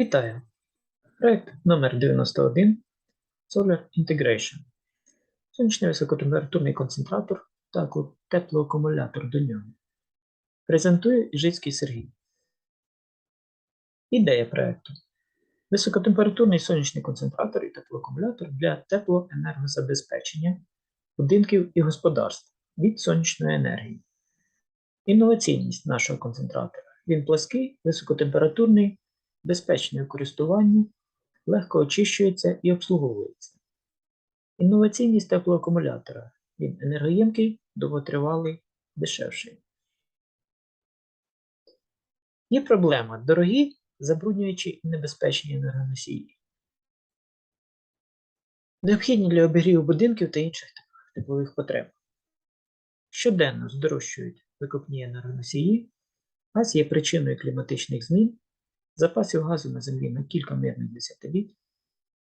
Вітаю! Проект номер 91 Solar Integration. Сонячний високотемпературний концентратор та теплоакумулятор до нього. Презентує Іжицький Сергій. Ідея проекту. Високотемпературний сонячний концентратор і теплоакумулятор для теплоенергозабезпечення будинків і господарств від сонячної енергії. Інноваційність нашого концентратора. Він плаский, високотемпературний, безпечний у користуванні, легко очищується і обслуговується. Інноваційність теплоакумулятора. Він енергоємкий, довготривалий, дешевший. Є проблема дорогі, забруднюючі і небезпечні енергоносії. Необхідні для обігріву будинків та інших теплових потреб. Щоденно здорожчують викопні енергоносії, газ є причиною кліматичних змін, запасів газу на землі на кілька мирних десятиліть,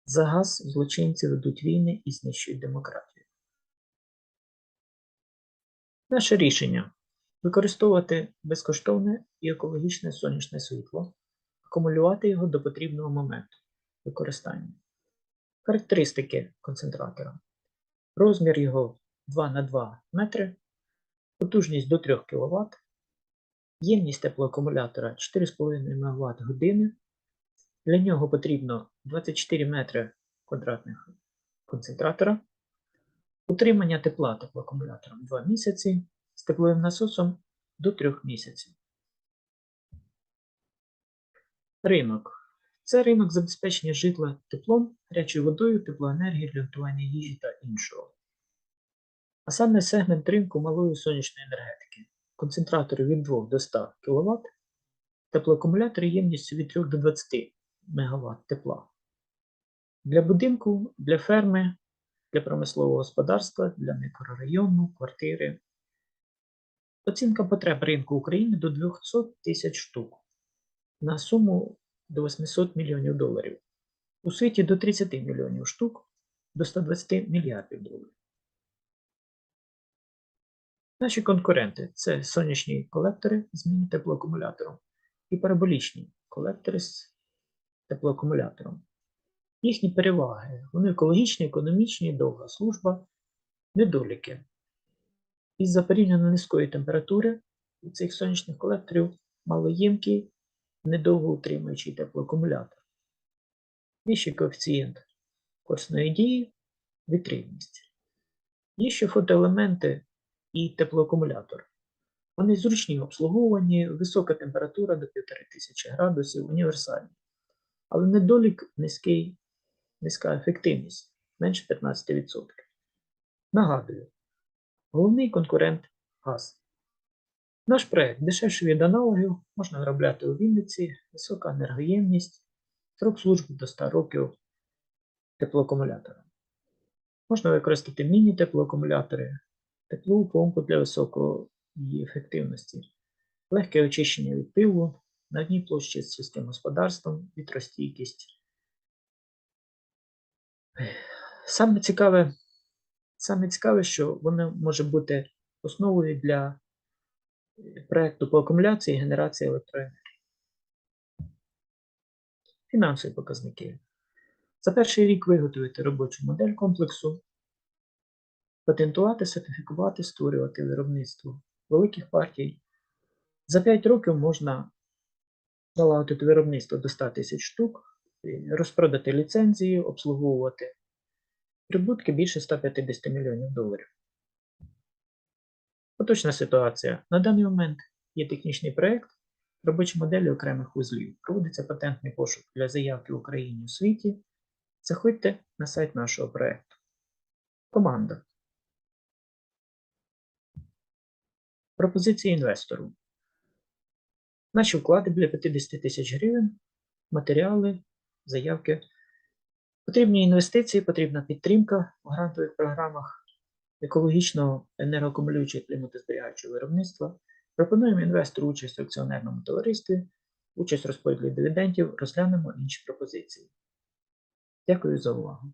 за газ злочинці ведуть війни і знищують демократію. Наше рішення використовувати безкоштовне і екологічне сонячне світло, акумулювати його до потрібного моменту використання. Характеристики концентратора. Розмір його 2 на 2 метри, потужність до 3 кВт, ємність теплоакумулятора 4,5 МВт години. Для нього потрібно 24 метри квадратних концентратора, утримання тепла теплоакумулятором 2 місяці, з тепловим насосом до 3 місяців. Ринок. Це ринок забезпечення житла теплом, гарячою водою, теплоенергією для готування їжі та іншого. А саме сегмент ринку малої сонячної енергетики. Концентратори від 2 до 100 кВт, теплоакумулятори ємністю від 3 до 20 МВт тепла. Для будинку, для ферми, для промислового господарства, для мікрорайону, квартири. Оцінка потреб ринку України до 200 тисяч штук на суму до 800 мільйонів доларів. У світі до 30 мільйонів штук до 120 мільярдів доларів. Наші конкуренти це сонячні колектори з міні-теплоакумулятором і параболічні колектори з теплоакумулятором. Їхні переваги вони екологічні, економічні, довга служба, недоліки. Із-за порівняно низької температури у цих сонячних колекторів малоємкий, недовго утримуючий теплоакумулятор. Вищий коефіцієнт корисної дії, вітрильність. Є ще фотоелементи і теплоакумулятор. Вони зручні в обслуговуванні, висока температура до 1500 градусів, універсальні. Але недолік низький, низька ефективність менше 15%. Нагадую, головний конкурент газ. Наш проект дешевший від аналогів, можна виробляти у Вінниці, висока енергоємність, срок служби до 100 років теплоакумулятора. Можна використати міні-теплоакумулятори, теплову помпу для високої ефективності, легке очищення від пилу, на одній площі з сільським господарством, вітростійкість. Саме цікаве, саме цікаве, що воно може бути основою для проєкту по акумуляції і генерації електроенергії. Фінансові показники. За перший рік виготовити робочу модель комплексу, патентувати, сертифікувати, створювати виробництво великих партій. За 5 років можна налагодити виробництво до 100 тисяч штук, розпродати ліцензії, обслуговувати прибутки більше 150 мільйонів доларів. Поточна ситуація. На даний момент є технічний проєкт, робочі моделі окремих вузлів. Проводиться патентний пошук для заявки в Україні у світі. Заходьте на сайт нашого проєкту. Команда. Пропозиції інвестору. Наші вклади біля 50 тисяч гривень, матеріали, заявки. Потрібні інвестиції, потрібна підтримка у грантових програмах екологічного енергоакумулюючого кліматозберігаючого виробництва. Пропонуємо інвестору участь в акціонерному товаристві, участь в розподілі дивідендів, розглянемо інші пропозиції. Дякую за увагу.